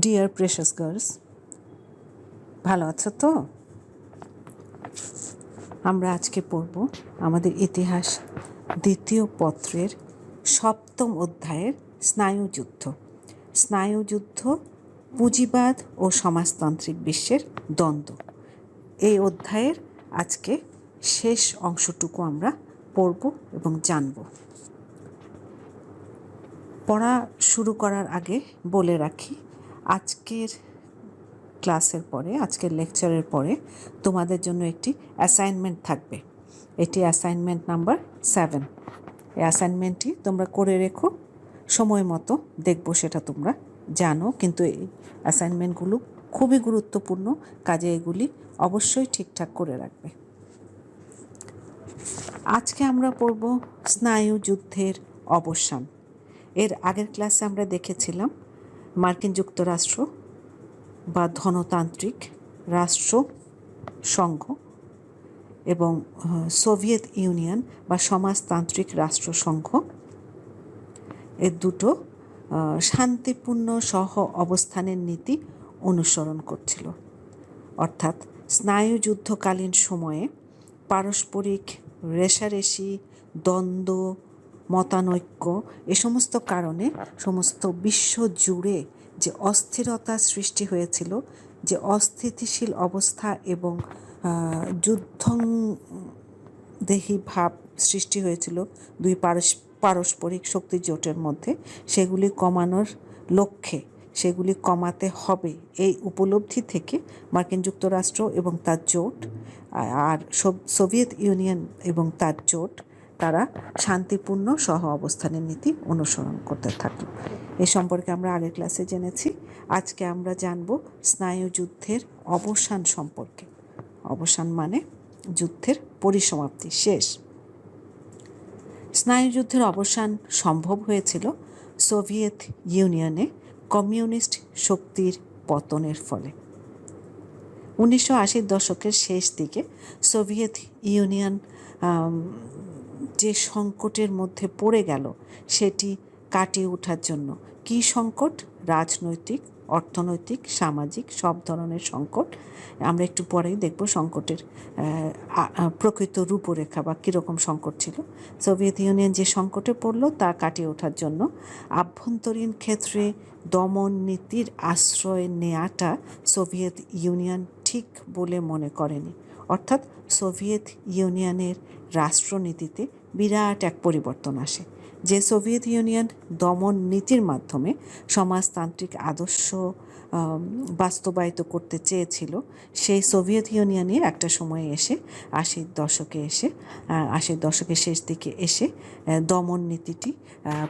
Deer precious girls ভালো আছো তো? আমরা আজকে পড়ব আমাদের ইতিহাস দ্বিতীয় পত্রের সপ্তম অধ্যায়ের স্নায়ুযুদ্ধ স্নায়ুযুদ্ধ পুঁজিবাদ ও সমাজতান্ত্রিক বিশ্বের দ্বন্দ্ব। এই অধ্যায়ের আজকে শেষ অংশটুকু আমরা পড়ব এবং জানব। পড়া শুরু করার আগে বলে রাখি আজকের ক্লাসের পরে, আজকের লেকচারের পরে তোমাদের জন্য একটি অ্যাসাইনমেন্ট থাকবে। এটি অ্যাসাইনমেন্ট নাম্বার সেভেন এই অ্যাসাইনমেন্টটি তোমরা করে রেখো, সময় মতো দেখব সেটা তোমরা জানো, কিন্তু এই অ্যাসাইনমেন্টগুলো খুবই গুরুত্বপূর্ণ, কাজে এগুলি অবশ্যই ঠিকঠাক করে রাখবে। আজকে আমরা পড়ব স্নায়ু যুদ্ধের অবসান। এর আগের ক্লাসে আমরা দেখেছিলাম মার্কিন যুক্তরাষ্ট্র বা ধনতান্ত্রিক রাষ্ট্র, সংঘ এবং সোভিয়েত ইউনিয়ন বা সমাজতান্ত্রিক রাষ্ট্রসংঘ এর দুটো শান্তিপূর্ণ সহ অবস্থানের নীতি অনুসরণ করছিল। অর্থাৎ স্নায়ুযুদ্ধকালীন সময়ে পারস্পরিক রেশারেশি দ্বন্দ্ব মতানৈক্য, এ সমস্ত কারণে সমস্ত বিশ্ব জুড়ে যে অস্থিরতা সৃষ্টি হয়েছিল, যে অস্থিতিশীল অবস্থা এবং যুদ্ধং দেহি ভাব সৃষ্টি হয়েছিল দুই পারস্পরিক শক্তি জোটের মধ্যে, সেগুলি কমানোর লক্ষ্যে, সেগুলি কমাতে হবে। এই উপলব্ধি থেকে মার্কিন যুক্তরাষ্ট্র এবং তার জোট, আর সোভিয়েত ইউনিয়ন এবং তার জোট তারা শান্তিপূর্ণ সহ অবস্থানের নীতি অনুসরণ করতে থাকল এ সম্পর্কে আমরা আগের ক্লাসে জেনেছি। আজকে আমরা জানব স্নায়ুযুদ্ধের অবসান সম্পর্কে। অবসান মানে যুদ্ধের পরিসমাপ্তি, শেষ। স্নায়ুযুদ্ধের অবসান সম্ভব হয়েছিল সোভিয়েত ইউনিয়নে কমিউনিস্ট শক্তির পতনের ফলে। উনিশশো আশির দশকের শেষ দিকে সোভিয়েত ইউনিয়ন যে সংকটের মধ্যে পড়ে গেল, সেটি কাটিয়ে ওঠার জন্য। কী সংকট? রাজনৈতিক, অর্থনৈতিক, সামাজিক, সব ধরনের সংকট। আমরা একটু পরেই দেখব সংকটের প্রকৃত রূপরেখা বা কীরকম সংকট ছিল। সোভিয়েত ইউনিয়ন যে সংকটে পড়ল, তা কাটিয়ে ওঠার জন্য আভ্যন্তরীণ ক্ষেত্রে দমন নীতির আশ্রয় নেয়াটা সোভিয়েত ইউনিয়ন ঠিক বলে মনে করেনি। অর্থাৎ সোভিয়েত ইউনিয়নের রাষ্ট্রনীতিতে বিরাট এক পরিবর্তন আসে, যে সোভিয়েত ইউনিয়ন দমন নীতির মাধ্যমে সমাজতান্ত্রিক আদর্শ বাস্তবায়িত করতে চেয়েছিল, সেই সোভিয়েত ইউনিয়নে একটা সময়ে এসে, আশির দশকে এসে আশির দশকের শেষ দিকে এসে দমন নীতিটি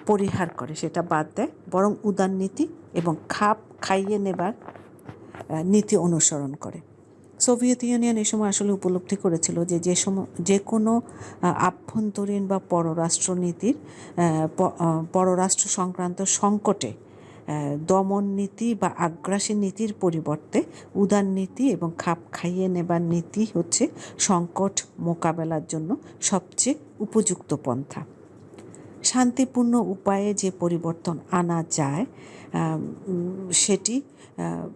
পরিহার করে, সেটা বাদ দেয়, বরং উদার নীতি এবং খাপ খাইয়ে নেবার নীতি অনুসরণ করে। সোভিয়েত ইউনিয়ন এই সময় আসলে উপলব্ধি করেছিল যে যে সময়, যে কোনো আভ্যন্তরীণ বা পররাষ্ট্রনীতির পররাষ্ট্র সংক্রান্ত সংকটে দমন নীতি বা আগ্রাসী নীতির পরিবর্তে উদার নীতি এবং খাপ খাইয়ে নেবার নীতি হচ্ছে সংকট মোকাবেলার জন্য সবচেয়ে উপযুক্ত পন্থা। শান্তিপূর্ণ উপায়ে যে পরিবর্তন আনা যায় সেটি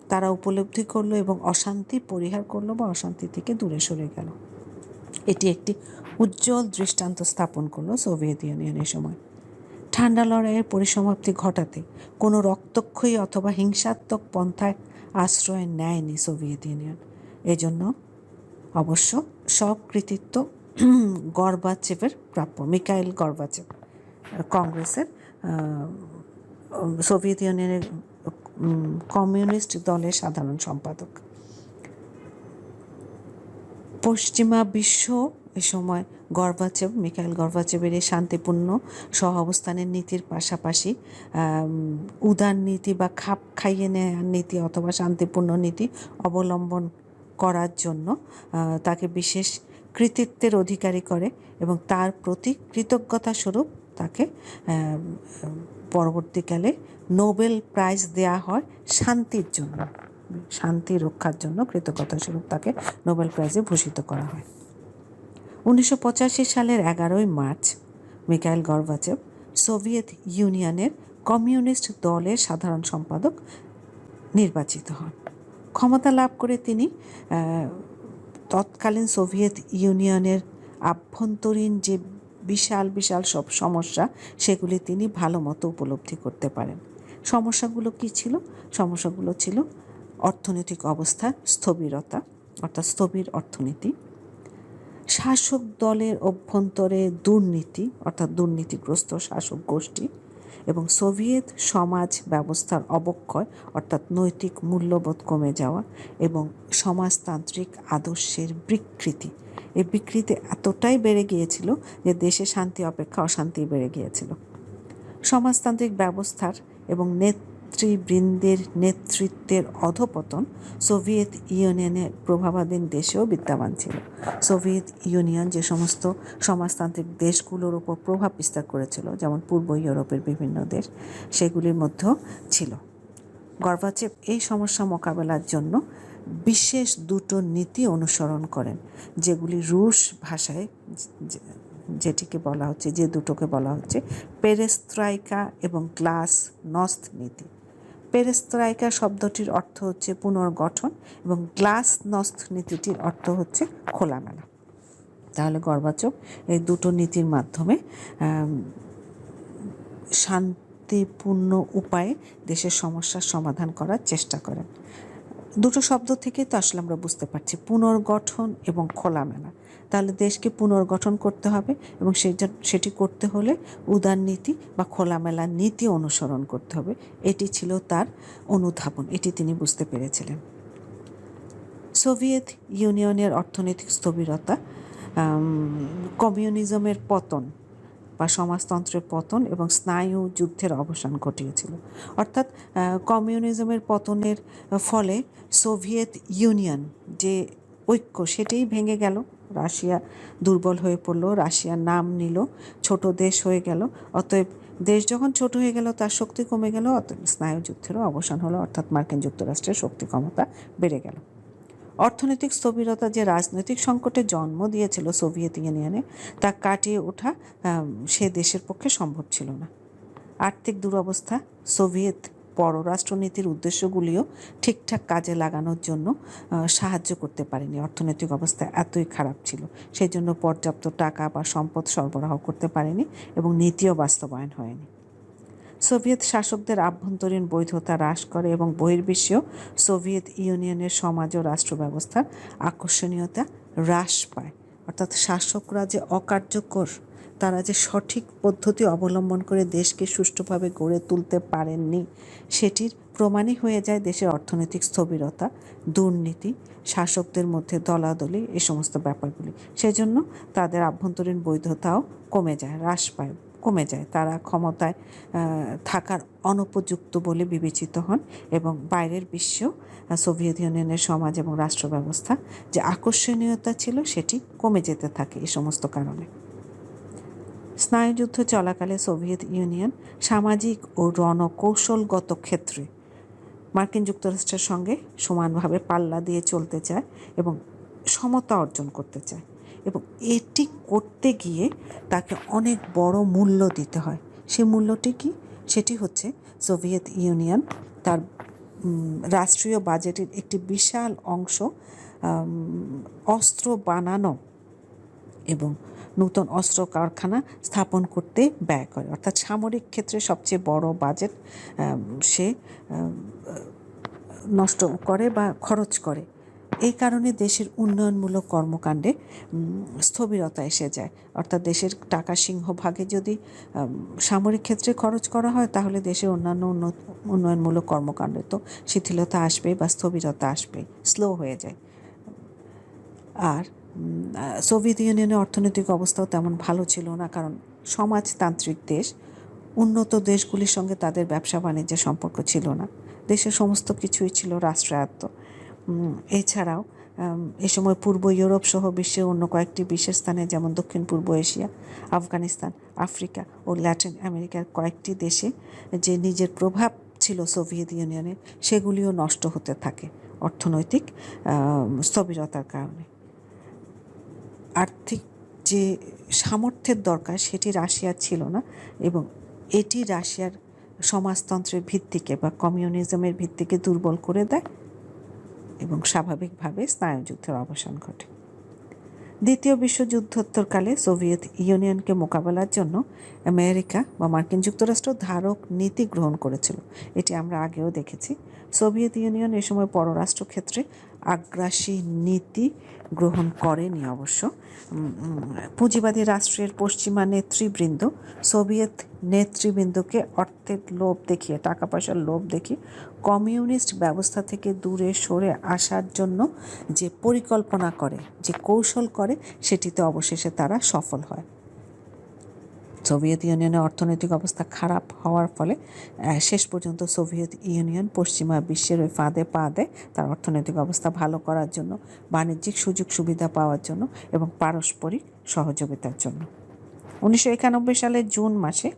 তারা উপলব্ধি করল এবং অশান্তি পরিহার করল বা অশান্তি থেকে দূরে সরে গেল। এটি একটি উজ্জ্বল দৃষ্টান্ত স্থাপন করল সোভিয়েত ইউনিয়নের সময়। ঠান্ডা লড়াইয়ের পরিসমাপ্তি ঘটাতে কোনো রক্তক্ষয়ী অথবা হিংসাত্মক পন্থায় আশ্রয় নেয়নি সোভিয়েত ইউনিয়ন। এজন্য অবশ্য সব কৃতিত্ব গর্বাচেভের প্রাপ্য, মিকাইল গর্বাচেভ কংগ্রেসের সোভিয়েত ইউনিয়নের কমিউনিস্ট দলের সাধারণ সম্পাদক। পশ্চিমা বিশ্ব এ সময় গর্বাচেব মিখাইল গর্বাচেবের এই শান্তিপূর্ণ সহ অবস্থানের নীতির পাশাপাশি উদার নীতি বা খাপ খাইয়ে নেওয়ার নীতি অথবা শান্তিপূর্ণ নীতি অবলম্বন করার জন্য তাকে বিশেষ কৃতিত্বের অধিকারী করে এবং তার প্রতি কৃতজ্ঞতা স্বরূপ তাকে পরবর্তীকালে নোবেল প্রাইজ দেয়া হয় শান্তির জন্য। শান্তি রক্ষার জন্য কৃতজ্ঞতা স্বরূপ তাকে নোবেল প্রাইজে ভূষিত করা হয়। উনিশশো পঁচাশি সালের এগারোই মার্চ মিকাইল গর্বাচেভ সোভিয়েত ইউনিয়নের কমিউনিস্ট দলের সাধারণ সম্পাদক নির্বাচিত হন। ক্ষমতা লাভ করে তিনি তৎকালীন সোভিয়েত ইউনিয়নের আভ্যন্তরীণ যে বিশাল বিশাল সব সমস্যা সেগুলি তিনি ভালো মতো উপলব্ধি করতে পারেন। সমস্যাগুলো কি ছিল? সমস্যাগুলো ছিল অর্থনৈতিক অবস্থা, স্থবিরতা, অর্থাৎ স্থবির অর্থনীতি, শাসক দলের অভ্যন্তরে দুর্নীতি, অর্থাৎ দুর্নীতিগ্রস্ত শাসক গোষ্ঠী এবং সোভিয়েত সমাজ ব্যবস্থার অবক্ষয়, অর্থাৎ নৈতিক মূল্যবোধ কমে যাওয়া এবং সমাজতান্ত্রিক আদর্শের বিকৃতি এই বিকৃতি এতটাই বেড়ে গিয়েছিল যে দেশে শান্তি অপেক্ষা অশান্তি বেড়ে গিয়েছিল। সমাজতান্ত্রিক ব্যবস্থার এবং নেতৃবৃন্দের নেতৃত্বের অধপতন সোভিয়েত ইউনিয়নের প্রভাবাধীন দেশেও বিদ্যমান ছিল। সোভিয়েত ইউনিয়ন যে সমস্ত সমাজতান্ত্রিক দেশগুলোর উপর প্রভাব বিস্তার করেছিল, যেমন পূর্ব ইউরোপের বিভিন্ন দেশ, সেগুলির মধ্যেও ছিল। গর্বাচেপ এই সমস্যা মোকাবেলার জন্য বিশেষ দুটো নীতি অনুসরণ করেন, যেগুলি রুশ ভাষায় যেটিকে বলা হচ্ছে, যে দুটোকে বলা হচ্ছে, পেরেস্ত্রাইকা এবং গ্লাস নস্ত নীতি। পেরেস্ত্রাইকা শব্দটির অর্থ হচ্ছে পুনর্গঠন এবং গ্লাস নস্ত নীতিটির অর্থ হচ্ছে খোলামেলা। তাহলে গর্বাচক, এই দুটো নীতির মাধ্যমে শান্তিপূর্ণ উপায়ে দেশের সমস্যার সমাধান করার চেষ্টা করেন। দুটো শব্দ থেকেই তো আসলে আমরা বুঝতে পারছি, পুনর্গঠন এবং খোলামেলা। তাহলে দেশকে পুনর্গঠন করতে হবে এবং সেটা, সেটি করতে হলে উদার নীতি বা খোলামেলা নীতি অনুসরণ করতে হবে। এটি ছিল তার অনুধাবন, এটি তিনি বুঝতে পেরেছিলেন। সোভিয়েত ইউনিয়নের অর্থনৈতিক স্থবিরতা কমিউনিজমের পতন বা সমাজতন্ত্রের পতন এবং স্নায়ু যুদ্ধের অবসান ঘটিয়েছিল। অর্থাৎ কমিউনিজমের পতনের ফলে সোভিয়েত ইউনিয়ন যে ঐক্য সেটাই ভেঙে গেল। রাশিয়া দুর্বল হয়ে পড়ল রাশিয়ার নাম নিল, ছোট দেশ হয়ে গেল। অতএব দেশ যখন ছোট হয়ে গেল, তার শক্তি কমে গেল, অতএব স্নায়ু যুদ্ধেরও অবসান হলো। অর্থাৎ মার্কিন যুক্তরাষ্ট্রের শক্তি ক্ষমতা বেড়ে গেল। অর্থনৈতিক স্থবিরতা যে রাজনৈতিক সংকটে জন্ম দিয়েছিল সোভিয়েত ইউনিয়নে, তা কাটিয়ে ওঠা সে দেশের পক্ষে সম্ভব ছিল না। আর্থিক দুরবস্থা, সোভিয়েত পররাষ্ট্রনীতির উদ্দেশ্যগুলিও ঠিকঠাক কাজে লাগানোর জন্য সাহায্য করতে পারেনি। অর্থনৈতিক অবস্থা এতই খারাপ ছিল সেই জন্য পর্যাপ্ত টাকা বা সম্পদ সরবরাহ করতে পারেনি এবং নীতিও বাস্তবায়ন হয়নি। সোভিয়েত শাসকদের আভ্যন্তরীণ বৈধতা হ্রাস করে এবং বহির্বিশ্বেও সোভিয়েত ইউনিয়নের সমাজ ও রাষ্ট্র ব্যবস্থার আকর্ষণীয়তা হ্রাস পায়। অর্থাৎ শাসকরা যে অকার্যকর, তারা যে সঠিক পদ্ধতি অবলম্বন করে দেশকে সুষ্ঠুভাবে গড়ে তুলতে পারেননি, সেটির প্রমাণই হয়ে যায় দেশের অর্থনৈতিক স্থবিরতা, দুর্নীতি, শাসকদের মধ্যে দলাদলি, এ সমস্ত ব্যাপারগুলি। সেজন্য তাদের আভ্যন্তরীণ বৈধতাও কমে যায়, হ্রাস পায়। কমে যায়। তারা ক্ষমতায় থাকার অনুপযুক্ত বলে বিবেচিত হন এবং বাইরের বিশ্ব সোভিয়েত ইউনিয়নের সমাজ এবং রাষ্ট্র ব্যবস্থা যে আকর্ষণীয়তা ছিল সেটি কমে যেতে থাকে এই সমস্ত কারণে। স্নায়ুযুদ্ধ চলাকালে সোভিয়েত ইউনিয়ন সামাজিক ও রণকৌশলগত ক্ষেত্রে মার্কিন যুক্তরাষ্ট্রের সঙ্গে সমানভাবে পাল্লা দিয়ে চলতে চায় এবং সমতা অর্জন করতে চায়। এবং এটি করতে গিয়ে তাকে অনেক বড় মূল্য দিতে হয়। সেই মূল্যটি কি? সেটি হচ্ছে সোভিয়েত ইউনিয়ন, তার রাষ্ট্রীয় বাজেটের একটি বিশাল অংশ অস্ত্র বানানো এবং নূতন অস্ত্র কারখানা স্থাপন করতে ব্যয় করে। অর্থাৎ সামরিক ক্ষেত্রে সবচেয়ে বড় বাজেট সে নষ্ট করে বা খরচ করে। এই কারণে দেশের উন্নয়নমূলক কর্মকাণ্ডে স্থবিরতা এসে যায়। অর্থাৎ দেশের টাকা সিংহভাগে যদি সামরিক ক্ষেত্রে খরচ করা হয়, তাহলে দেশের অন্যান্য উন্নয়নমূলক কর্মকাণ্ডে তো শিথিলতা আসবে বা স্থবিরতা আসবে স্লো হয়ে যায়। আর সোভিয়েত ইউনিয়নের অর্থনৈতিক অবস্থাও তেমন ভালো ছিল না, কারণ সমাজতান্ত্রিক দেশ, উন্নত দেশগুলির সঙ্গে তাদের ব্যবসা বাণিজ্যের সম্পর্ক ছিল না। দেশের সমস্ত কিছুই ছিল রাষ্ট্রায়ত্ত। এছাড়াও এ সময় পূর্ব ইউরোপ সহ বিশ্বের অন্য কয়েকটি বিশেষ স্থানে, যেমন দক্ষিণ পূর্ব এশিয়া, আফগানিস্তান, আফ্রিকা ও ল্যাটিন আমেরিকার কয়েকটি দেশে যে নিজের প্রভাব ছিল সোভিয়েত ইউনিয়নের সেগুলিও নষ্ট হতে থাকে অর্থনৈতিক স্থবিরতার কারণে। আর্থিক যে সামর্থ্যের দরকার, সেটি রাশিয়ার ছিল না এবং এটি রাশিয়ার সমাজতন্ত্রের ভিত্তিকে বা কমিউনিজমের ভিত্তিকে দুর্বল করে দেয়। এবং স্বাভাবিকভাবে স্নায়ুযুদ্ধের অবসান ঘটে। দ্বিতীয় বিশ্বযুদ্ধোত্তরকালে সোভিয়েত ইউনিয়নকে মোকাবেলার জন্য আমেরিকা বা মার্কিন যুক্তরাষ্ট্র ধারক নীতি গ্রহণ করেছিল। এটি আমরা আগেও দেখেছি। সোভিয়েত ইউনিয়ন এ সময় পররাষ্ট্র ক্ষেত্রে আগ্রাসী নীতি গ্রহণ করেনি অবশ্য। পুঁজিবাদী রাষ্ট্রের পশ্চিমা নেতৃবৃন্দ সোভিয়েত নেতৃবৃন্দকে অর্থের লোভ দেখিয়ে টাকা পয়সার লোভ দেখিয়ে কমিউনিস্ট ব্যবস্থা থেকে দূরে সরে আসার জন্য যে পরিকল্পনা করে, যে কৌশল করে, সেটিতে অবশেষে তারা সফল হয়। সোভিয়েত ইউনিয়নের অর্থনৈতিক অবস্থা খারাপ হওয়ার ফলে শেষ পর্যন্ত সোভিয়েত ইউনিয়ন পশ্চিমা বিশ্বের ওই ফাঁদে পা দেয় তার অর্থনৈতিক অবস্থা ভালো করার জন্য, বাণিজ্যিক সুযোগ সুবিধা পাওয়ার জন্য এবং পারস্পরিক সহযোগিতার জন্য। উনিশশো একানব্বই সালের জুন মাসে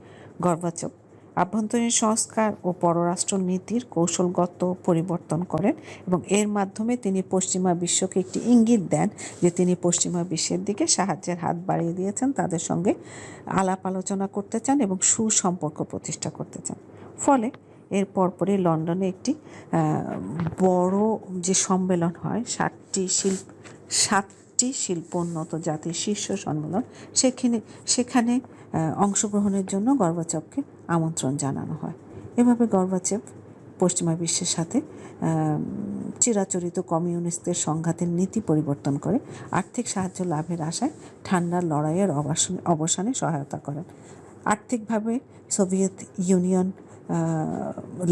গর্বাচক আভ্যন্তরীণ সংস্কার ও পররাষ্ট্র নীতির কৌশলগত পরিবর্তন করেন এবং এর মাধ্যমে তিনি পশ্চিমা বিশ্বকে একটি ইঙ্গিত দেন যে তিনি পশ্চিমা বিশ্বের দিকে সাহায্যের হাত বাড়িয়ে দিয়েছেন, তাদের সঙ্গে আলাপ আলোচনা করতে চান এবং সুসম্পর্ক প্রতিষ্ঠা করতে চান। ফলে এর পরপরই লন্ডনে একটি বড় যে সম্মেলন হয় ষাটটি শিল্প, সাতটি শিল্পোন্নত জাতির শীর্ষ সম্মেলন, সেখানে সেখানে অংশগ্রহণের জন্য গর্বাচভকে আমন্ত্রণ জানানো হয়। এভাবে গর্বাচেভ পশ্চিমা বিশ্বের সাথে চিরাচরিত কমিউনিস্টদের সংঘাতের নীতি পরিবর্তন করে আর্থিক সাহায্য লাভের আশায় ঠান্ডার লড়াইয়ের অবসানে অবসানে সহায়তা করেন। আর্থিকভাবে সোভিয়েত ইউনিয়ন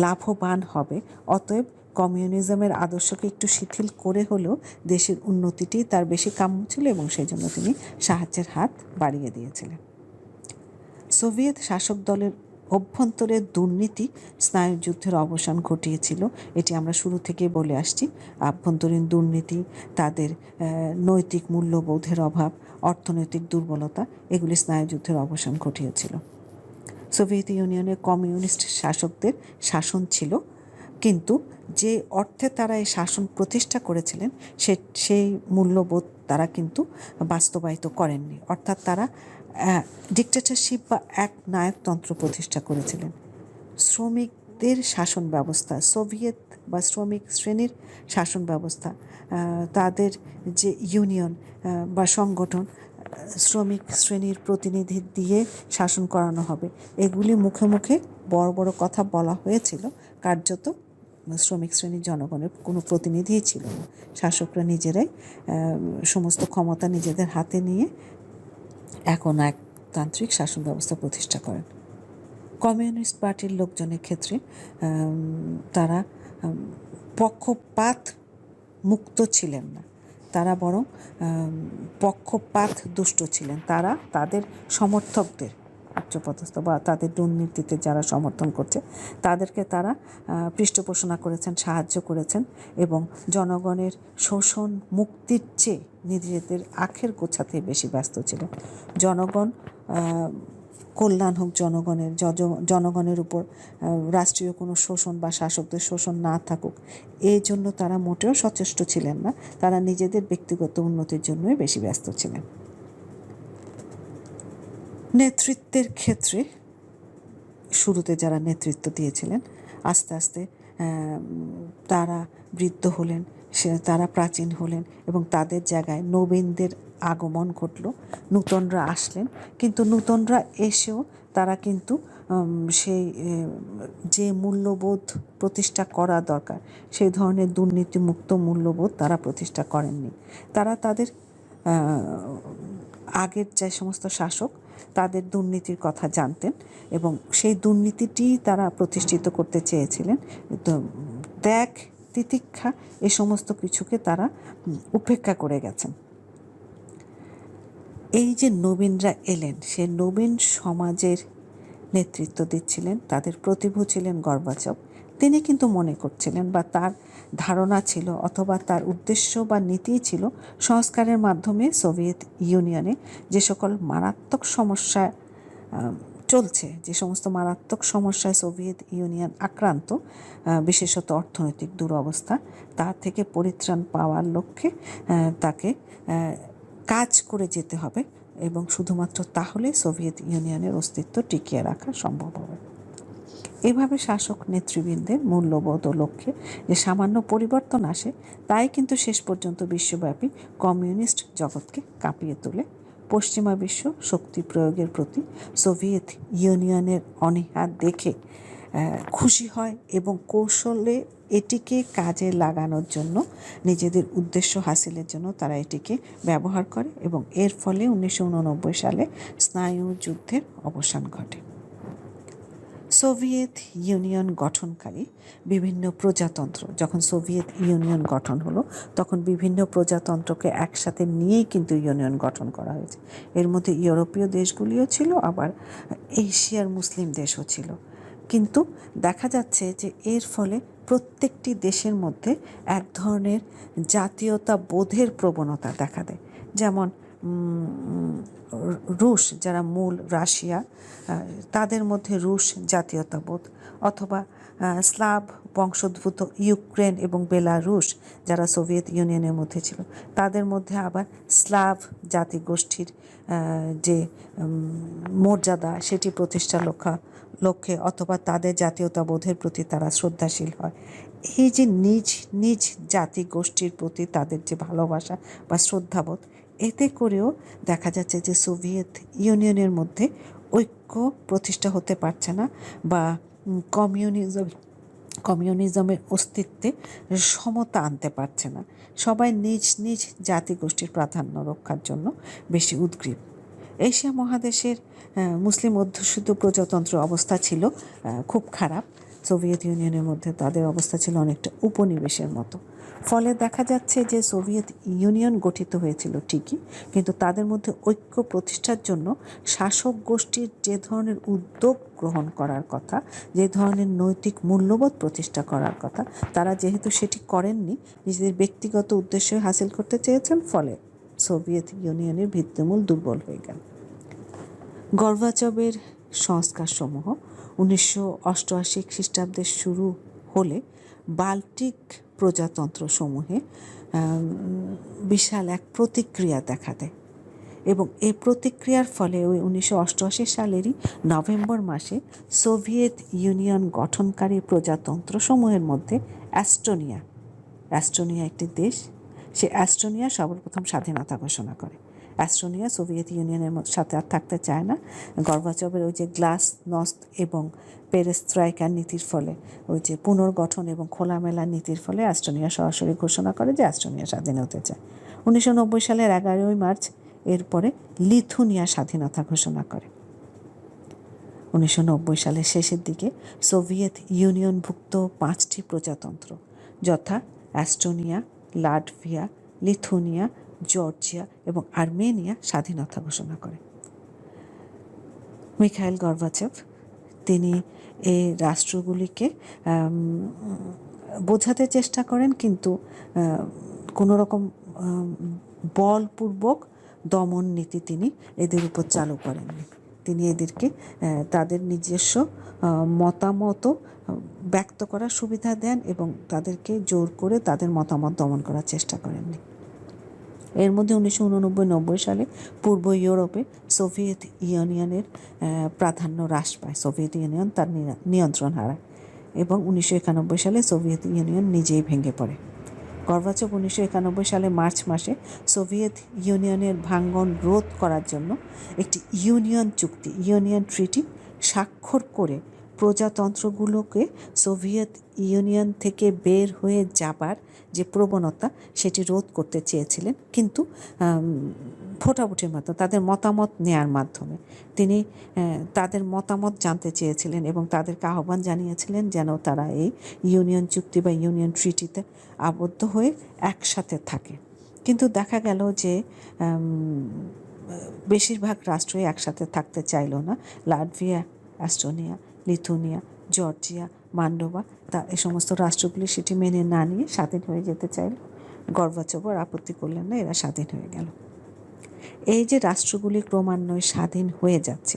লাভবান হবে, অতএব কমিউনিজমের আদর্শকে একটু শিথিল করে হলেও দেশের উন্নতিটি তার বেশি কাম্য ছিল এবং সেই জন্য তিনি সাহায্যের হাত বাড়িয়ে দিয়েছিলেন। সোভিয়েত শাসক দলের অভ্যন্তরে দুর্নীতি, স্নায়ুযুদ্ধের অবসান ঘটিয়েছিল। এটি আমরা শুরু থেকেই বলে আসছি। আভ্যন্তরীণ দুর্নীতি, তাদের নৈতিক মূল্যবোধের অভাব, অর্থনৈতিক দুর্বলতা, এগুলি স্নায়ুযুদ্ধের অবসান ঘটিয়েছিল। সোভিয়েত ইউনিয়নের কমিউনিস্ট শাসকদের শাসন ছিল, কিন্তু যে অর্থে তারা এই শাসন প্রতিষ্ঠা করেছিলেন, সে, সেই মূল্যবোধ তারা কিন্তু বাস্তবায়িত করেননি। অর্থাৎ তারা ডিক্টেটরশিপ বা এক নায়কতন্ত্র প্রতিষ্ঠা করেছিলেন। শ্রমিকদের শাসন ব্যবস্থা, সোভিয়েত বা শ্রমিক শ্রেণির শাসন ব্যবস্থা তাদের যে ইউনিয়ন বা সংগঠন, শ্রমিক শ্রেণির প্রতিনিধি দিয়ে শাসন করানো হবে। এগুলি মুখে মুখে বড় বড় কথা বলা হয়েছিল। কার্যত শ্রমিক শ্রেণির জনগণের কোনো প্রতিনিধিই ছিল না। শাসকরা নিজেরাই সমস্ত ক্ষমতা নিজেদের হাতে নিয়ে এখন এক তান্ত্রিক শাসন ব্যবস্থা প্রতিষ্ঠা করেন। কমিউনিস্ট পার্টির লোকজনের ক্ষেত্রে তারা পক্ষপাত মুক্ত ছিলেন না। তারা বরং পক্ষপাত দুষ্ট ছিলেন। তারা তাদের সমর্থকদের উচ্চপদস্থ বা তাদের দুর্নীতিতে যারা সমর্থন করছে, তাদেরকে তারা পৃষ্ঠপোষণা করেছেন, সাহায্য করেছেন এবং জনগণের শোষণ মুক্তির চেয়ে নিজেদের আখের গোছাতে বেশি ব্যস্ত ছিলেন। জনগণ কল্যাণ হোক জনগণের জনগণের উপর রাষ্ট্রীয় কোনো শোষণ বা শাসকদের শোষণ না থাকুক, এই জন্য তারা মোটেও সচেষ্ট ছিলেন না। তারা নিজেদের ব্যক্তিগত উন্নতির জন্যই বেশি ব্যস্ত ছিলেন। নেতৃত্বের ক্ষেত্রে, শুরুতে যারা নেতৃত্ব দিয়েছিলেন, আস্তে আস্তে তারা বৃদ্ধ হলেন, সে, তারা প্রাচীন হলেন এবং তাদের জায়গায় নবীনদের আগমন ঘটল। নূতনরা আসলেন, কিন্তু নূতনরা এসেও তারা কিন্তু সেই যে মূল্যবোধ প্রতিষ্ঠা করা দরকার, সেই ধরনের দুর্নীতিমুক্ত মূল্যবোধ তারা প্রতিষ্ঠা করেননি। তারা তাদের আগের যে সমস্ত শাসক তাদের দুর্নীতির কথা জানতেন এবং সেই দুর্নীতিটি তারা প্রতিষ্ঠিত করতে চেয়েছিলেন। ত্যাগ, তিতিক্ষা এ সমস্ত কিছুকে তারা উপেক্ষা করে গেছেন। এই যে নবীনরা এলেন, সে নবীন সমাজের নেতৃত্ব দিচ্ছিলেন, তাদের প্রতিভু ছিলেন গর্বাচব তিনি কিন্তু মনে করছিলেন বা তার ধারণা ছিল অথবা তার উদ্দেশ্য বা নীতি ছিল সংস্কারের মাধ্যমে সোভিয়েত ইউনিয়নে যে সকল মারাত্মক সমস্যা চলছে, যে সমস্ত মারাত্মক সমস্যায় সোভিয়েত ইউনিয়ন আক্রান্ত বিশেষত অর্থনৈতিক দুরবস্থা, তা থেকে পরিত্রাণ পাওয়ার লক্ষ্যে তাকে কাজ করে যেতে হবে এবং শুধুমাত্র তাহলে সোভিয়েত ইউনিয়নের অস্তিত্ব টিকিয়ে রাখা সম্ভব হবে। এভাবে শাসক নেতৃবৃন্দের মূল্যবোধ ও লক্ষ্যে যে সামান্য পরিবর্তন আসে, তাই কিন্তু শেষ পর্যন্ত বিশ্বব্যাপী কমিউনিস্ট জগৎকে কাঁপিয়ে তোলে। পশ্চিমা বিশ্ব শক্তি প্রয়োগের প্রতি সোভিয়েত ইউনিয়নের অনীহা দেখে খুশি হয় এবং কৌশলে এটিকে কাজে লাগানোর জন্য, নিজেদের উদ্দেশ্য হাসিলের জন্য তারা এটিকে ব্যবহার করে এবং এর ফলে উনিশশো উননব্বই সালে স্নায়ু যুদ্ধের অবসান ঘটে। সোভিয়েত ইউনিয়ন গঠনকারী বিভিন্ন প্রজাতন্ত্র, যখন সোভিয়েত ইউনিয়ন গঠন হলো, তখন বিভিন্ন প্রজাতন্ত্রকে একসাথে নিয়েই কিন্তু ইউনিয়ন গঠন করা হয়েছে। এর মধ্যে ইউরোপীয় দেশগুলিও ছিল, আবার এশিয়ার মুসলিম দেশও ছিল। কিন্তু দেখা যাচ্ছে যে এর ফলে প্রত্যেকটি দেশের মধ্যে এক ধরনের জাতীয়তা বোধের প্রবণতা দেখা দেয়। যেমন রুশ যারা মূল রাশিয়া তাদের মধ্যে রুশ জাতীয়তাবোধ অথবা স্লাভ বংশোদ্ভূত ইউক্রেন এবং বেলারুশ যারা সোভিয়েত ইউনিয়নের মধ্যে ছিল, তাদের মধ্যে আবার স্লাভ জাতিগোষ্ঠীর যে মর্যাদা সেটি প্রতিষ্ঠা লক্ষ্য, লক্ষ্যে অথবা তাদের জাতীয়তাবোধের প্রতি তারা শ্রদ্ধাশীল হয়। এই যে নিজ নিজ জাতি গোষ্ঠীর প্রতি তাদের যে ভালোবাসা বা শ্রদ্ধাবোধ এতে করেও দেখা যাচ্ছে যে সোভিয়েত ইউনিয়নের মধ্যে ঐক্য প্রতিষ্ঠা হতে পারছে না বা কমিউনিজম, কমিউনিজমের অস্তিত্বে সমতা আনতে পারছে না। সবাই নিজ নিজ জাতিগোষ্ঠীর প্রাধান্য রক্ষার জন্য বেশি উদ্গ্রীব। এশিয়া মহাদেশের মুসলিম অধ্যুষিত প্রজাতন্ত্র অবস্থা ছিল খুব খারাপ। সোভিয়েত ইউনিয়নের মধ্যে তাদের অবস্থা ছিল অনেকটা উপনিবেশের মতো। ফলে দেখা যাচ্ছে যে সোভিয়েত ইউনিয়ন গঠিত হয়েছিল ঠিকই, কিন্তু তাদের মধ্যে ঐক্য প্রতিষ্ঠার জন্য শাসক গোষ্ঠীর যে ধরনের উদ্যোগ গ্রহণ করার কথা, যে ধরনের নৈতিক মূল্যবোধ প্রতিষ্ঠা করার কথা, তারা যেহেতু সেটি করেননি, নিজেদের ব্যক্তিগত উদ্দেশ্য হাসিল করতে চেয়েছেন, ফলে সোভিয়েত ইউনিয়নের ভিত্তিমূল দুর্বল হয়ে গেল। গর্বাচবের সংস্কারসমূহ উনিশশো অষ্টআশি খ্রিস্টাব্দের শুরু হলে বাল্টিক প্রজাতন্ত্রসমূহে বিশাল এক প্রতিক্রিয়া দেখা দেয়। এবং এই প্রতিক্রিয়ার ফলে ওই উনিশশো অষ্টআশি সালেরই নভেম্বর মাসে সোভিয়েত ইউনিয়ন গঠনকারী প্রজাতন্ত্র সমূহের মধ্যে অ্যাস্টোনিয়া অ্যাস্টোনিয়া একটি দেশ, সে অ্যাস্টোনিয়া সর্বপ্রথম স্বাধীনতা ঘোষণা করে। অ্যাস্ট্রোনিয়া সোভিয়েত ইউনিয়নের সাথে আর থাকতে চায় না। গর্বাচবের ওই যে গ্লাস নস্ত এবং পেরেস্ত্রাইকার নীতির ফলে, ওই যে পুনর্গঠন এবং খোলামেলা নীতির ফলে অ্যাস্ট্রোনিয়া সরাসরি ঘোষণা করে যে অ্যাস্ট্রোনিয়া স্বাধীন হতে চায়। উনিশশো নব্বই সালের এগারোই মার্চ, এরপরে লিথুনিয়া স্বাধীনতা ঘোষণা করে। উনিশশো নব্বই সালের শেষের দিকে সোভিয়েত ইউনিয়নভুক্ত পাঁচটি প্রজাতন্ত্র, যথা অ্যাস্টোনিয়া, লাটভিয়া, লিথুনিয়া জর্জিয়া এবং আর্মেনিয়া স্বাধীনতা ঘোষণা করে। মিখাইল গর্বাচেভ, তিনি এই রাষ্ট্রগুলিকে বোঝাতে চেষ্টা করেন কিন্তু কোনো রকম বলপূর্বক দমন নীতি তিনি এদের উপর চালু করেননি। তিনি এদেরকে তাদের নিজস্ব মতামত ব্যক্ত করার সুবিধা দেন এবং তাদেরকে জোর করে তাদের মতামত দমন করার চেষ্টা করেননি। এর মধ্যে উনিশশো উননব্বই নব্বই সালে পূর্ব ইউরোপে সোভিয়েত ইউনিয়নের প্রাধান্য হ্রাস পায়। সোভিয়েত ইউনিয়ন তার নিয়ন্ত্রণ হারায় এবং উনিশশো একানব্বই সালে সোভিয়েত ইউনিয়ন নিজেই ভেঙে পড়ে। গর্বাচক উনিশশো একানব্বই সালে মার্চ মাসে সোভিয়েত ইউনিয়নের ভাঙ্গন রোধ করার জন্য একটি ইউনিয়ন চুক্তি, ইউনিয়ন ট্রিটি স্বাক্ষর করে প্রজাতন্ত্রগুলোকে সোভিয়েত ইউনিয়ন থেকে বের হয়ে যাবার যে প্রবণতা, সেটি রোধ করতে চেয়েছিলেন। কিন্তু ভোটাভুটির মাধ্যমে, তাদের মতামত নেয়ার মাধ্যমে তিনি তাদের মতামত জানতে চেয়েছিলেন এবং তাদেরকে আহ্বান জানিয়েছিলেন যেন তারা এই ইউনিয়ন চুক্তি বা ইউনিয়ন ট্রিটিতে আবদ্ধ হয়ে একসাথে থাকে। কিন্তু দেখা গেল যে বেশিরভাগ রাষ্ট্রই একসাথে থাকতে চাইল না। লাটভিয়া, অ্যাস্টোনিয়া লিথুনিয়া, জর্জিয়া মান্ডোবা তা এ সমস্ত রাষ্ট্রগুলি সেটি মেনে না নিয়ে স্বাধীন হয়ে যেতে চাইল। গর্বাচবর আপত্তি করলেন না, এরা স্বাধীন হয়ে গেল। এই যে রাষ্ট্রগুলি ক্রমান্বয়ে স্বাধীন হয়ে যাচ্ছে,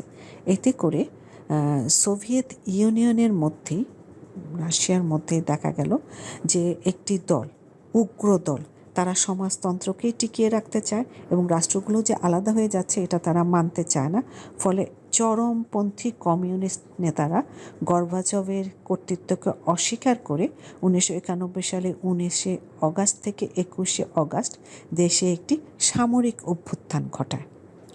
এতে করে সোভিয়েত ইউনিয়নের মধ্যেই, রাশিয়ার মধ্যে দেখা গেল যে একটি দল, উগ্র দল, তারা সমাজতন্ত্রকেই টিকিয়ে রাখতে চায় এবং রাষ্ট্রগুলো যে আলাদা হয়ে যাচ্ছে, এটা তারা মানতে চায় না। ফলে চরমপন্থী কমিউনিস্ট নেতারা গর্বাচবের কর্তৃত্বকে অস্বীকার করে উনিশশো একানব্বই সালে উনিশে অগাস্ট থেকে একুশে অগাস্ট দেশে একটি সামরিক অভ্যুত্থান ঘটায়।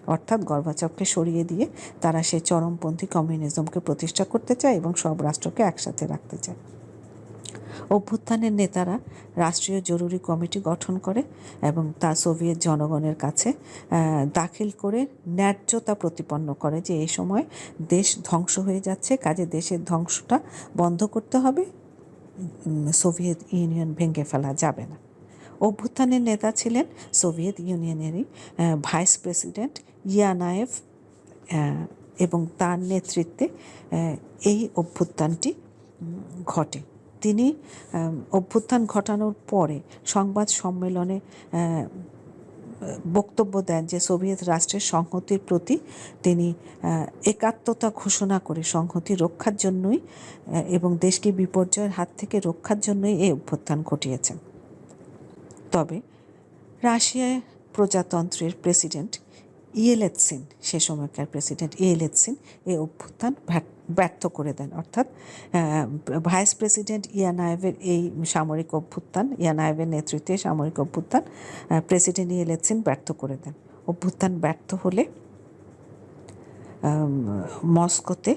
অর্থাৎ গর্বাচবকে সরিয়ে দিয়ে তারা সে চরমপন্থী কমিউনিজমকে প্রতিষ্ঠা করতে চায় এবং সব রাষ্ট্রকে একসাথে রাখতে চায়। অভ্যুত্থানের নেতারা রাষ্ট্রীয় জরুরি কমিটি গঠন করে এবং তা সোভিয়েত জনগণের কাছে দাখিল করে ন্যায্যতা প্রতিপন্ন করে যে এই সময় দেশ ধ্বংস হয়ে যাচ্ছে, কাজে দেশের ধ্বংসটা বন্ধ করতে হবে সোভিয়েত ইউনিয়ন ভেঙে ফেলা যাবে না। অভ্যুত্থানের নেতা ছিলেন সোভিয়েত ইউনিয়নেরই ভাইস প্রেসিডেন্ট ইয়ানায়েভ এবং তার নেতৃত্বে এই অভ্যুত্থানটি ঘটে। তিনি অভ্যুত্থান ঘটানোর পরে সংবাদ সম্মেলনে বক্তব্য দেন যে সোভিয়েত রাষ্ট্রের সংহতির প্রতি তিনি একাত্মতা ঘোষণা করে সংহতি রক্ষার জন্যই এবং দেশকে বিপর্যয়ের হাত থেকে রক্ষার জন্যই এই অভ্যুত্থান ঘটিয়েছেন। তবে রাশিয়ায় প্রজাতন্ত্রের প্রেসিডেন্ট ইয়েলেৎসিন, সে সময়কার প্রেসিডেন্ট ইয়েলেৎসিন, এই অভ্যুত্থান ব্যর্থ করে দেন। অর্থাৎ ভাইস প্রেসিডেন্ট ইয়ানায়েভের এই সামরিক অভ্যুত্থান, ইয়ানায়েভের নেতৃত্বে সামরিক অভ্যুত্থান প্রেসিডেন্ট ইয়েলেৎসিন ব্যর্থ করে দেন। অভ্যুত্থান ব্যর্থ হলে মস্কোতে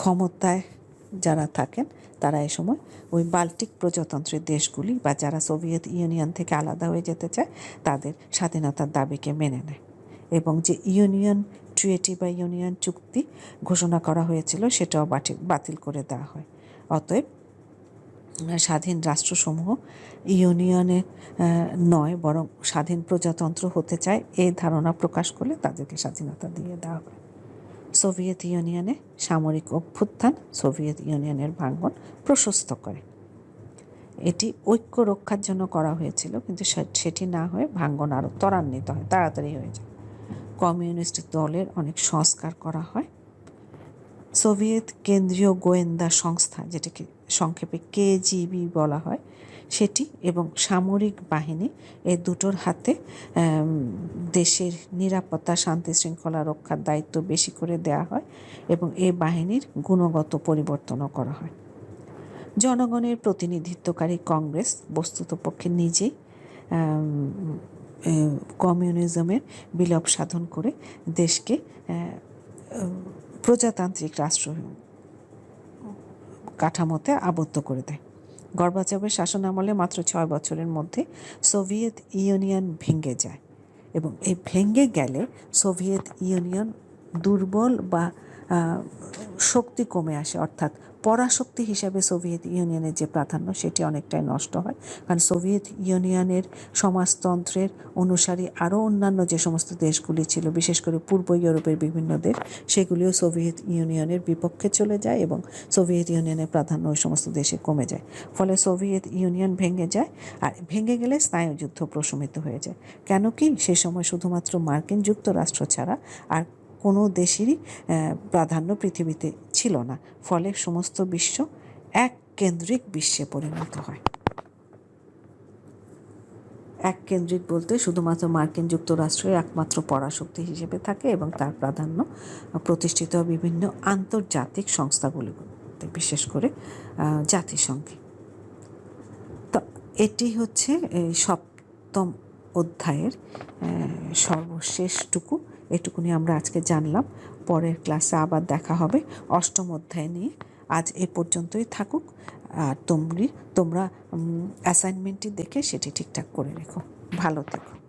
ক্ষমতায় যারা থাকেন, তারা এ সময় ওই বাল্টিক প্রজাতন্ত্রের দেশগুলি বা যারা সোভিয়েত ইউনিয়ন থেকে আলাদা হয়ে যেতে চায়, তাদের স্বাধীনতার দাবিকে মেনে নেয়। এবং যে ইউনিয়ন ট্রিয়েটি বা ইউনিয়ন চুক্তি ঘোষণা করা হয়েছিল, সেটাও বাতিল করে দেওয়া হয়। অতএব, স্বাধীন রাষ্ট্রসমূহ ইউনিয়নে নয়, বরং স্বাধীন প্রজাতন্ত্র হতে চায় এই ধারণা প্রকাশ করলে তাদেরকে স্বাধীনতা দিয়ে দেওয়া হয়। সোভিয়েত ইউনিয়নে সামরিক অভ্যুত্থান, সোভিয়েত ইউনিয়নের ভাঙ্গন প্রশস্ত করে। এটি ঐক্য রক্ষার জন্য করা হয়েছিল, কিন্তু সেটি না হয়ে ভাঙ্গন আরও ত্বরান্বিত হয়, তাড়াতাড়ি হয়ে যায়। কমিউনিস্ট দলের অনেক সংস্কার করা হয়। সোভিয়েত কেন্দ্রীয় গোয়েন্দা সংস্থা, যেটাকে সংক্ষেপে কেজিবি বলা হয়, সেটি এবং সামরিক বাহিনী এই দুটোর হাতে দেশের নিরাপত্তা, শান্তি শৃঙ্খলা রক্ষার দায়িত্ব বেশি করে দেওয়া হয় এবং এই বাহিনীর গুণগত পরিবর্তনও করা হয়। জনগণের প্রতিনিধিত্বকারী কংগ্রেস বস্তুত পক্ষে নিজেই কমিউনিজমের বিলোপ সাধন করে দেশকে প্রজাতান্ত্রিক রাষ্ট্র কাঠামোতে আবদ্ধ করে দেয়। গর্বাচবের শাসনামলে মাত্র ছয় বছরের মধ্যে সোভিয়েত ইউনিয়ন ভেঙে যায় এবং এই ভেঙে গেলে সোভিয়েত ইউনিয়ন দুর্বল বা শক্তি কমে আসে, অর্থাৎ পরাশক্তি হিসাবে সোভিয়েত ইউনিয়নের যে প্রাধান্য, সেটি অনেকটাই নষ্ট হয়। কারণ সোভিয়েত ইউনিয়নের সমাজতন্ত্রের অনুসারী আরও অন্যান্য যে সমস্ত দেশগুলি ছিল, বিশেষ করে পূর্ব ইউরোপের বিভিন্ন দেশ, সেগুলিও সোভিয়েত ইউনিয়নের বিপক্ষে চলে যায় এবং সোভিয়েত ইউনিয়নের প্রাধান্য ওই সমস্ত দেশে কমে যায়। ফলে সোভিয়েত ইউনিয়ন ভেঙে যায় আর ভেঙে গেলে স্নায়ুযুদ্ধ প্রশমিত হয়ে যায়। কেন কি সে সময় শুধুমাত্র মার্কিন যুক্তরাষ্ট্র ছাড়া আর কোনো দেশেরই প্রাধান্য পৃথিবীতে ছিল না, ফলে সমস্ত বিশ্ব এক কেন্দ্রিক বিশ্বে পরিণত হয়। এক কেন্দ্রিক বলতে শুধুমাত্র মার্কিন যুক্তরাষ্ট্রই একমাত্র পরাশক্তি হিসেবে থাকে এবং তার প্রাধান্য প্রতিষ্ঠিত বিভিন্ন আন্তর্জাতিক সংস্থাগুলিতে, বিশেষ করে জাতিসংঘে। তো এটি হচ্ছে সপ্তম অধ্যায়ের সর্বশেষটুকু এটুকুনি আমরা আজকে জানলাম। পরের ক্লাসে আবার দেখা হবে। অষ্টম অধ্যায় নিয়ে। আজ এ পর্যন্তই থাকুক। আর তোমরি তোমরা অ্যাসাইনমেন্টটি দেখে সেটি ঠিকঠাক করে রেখো। ভালো থেকো।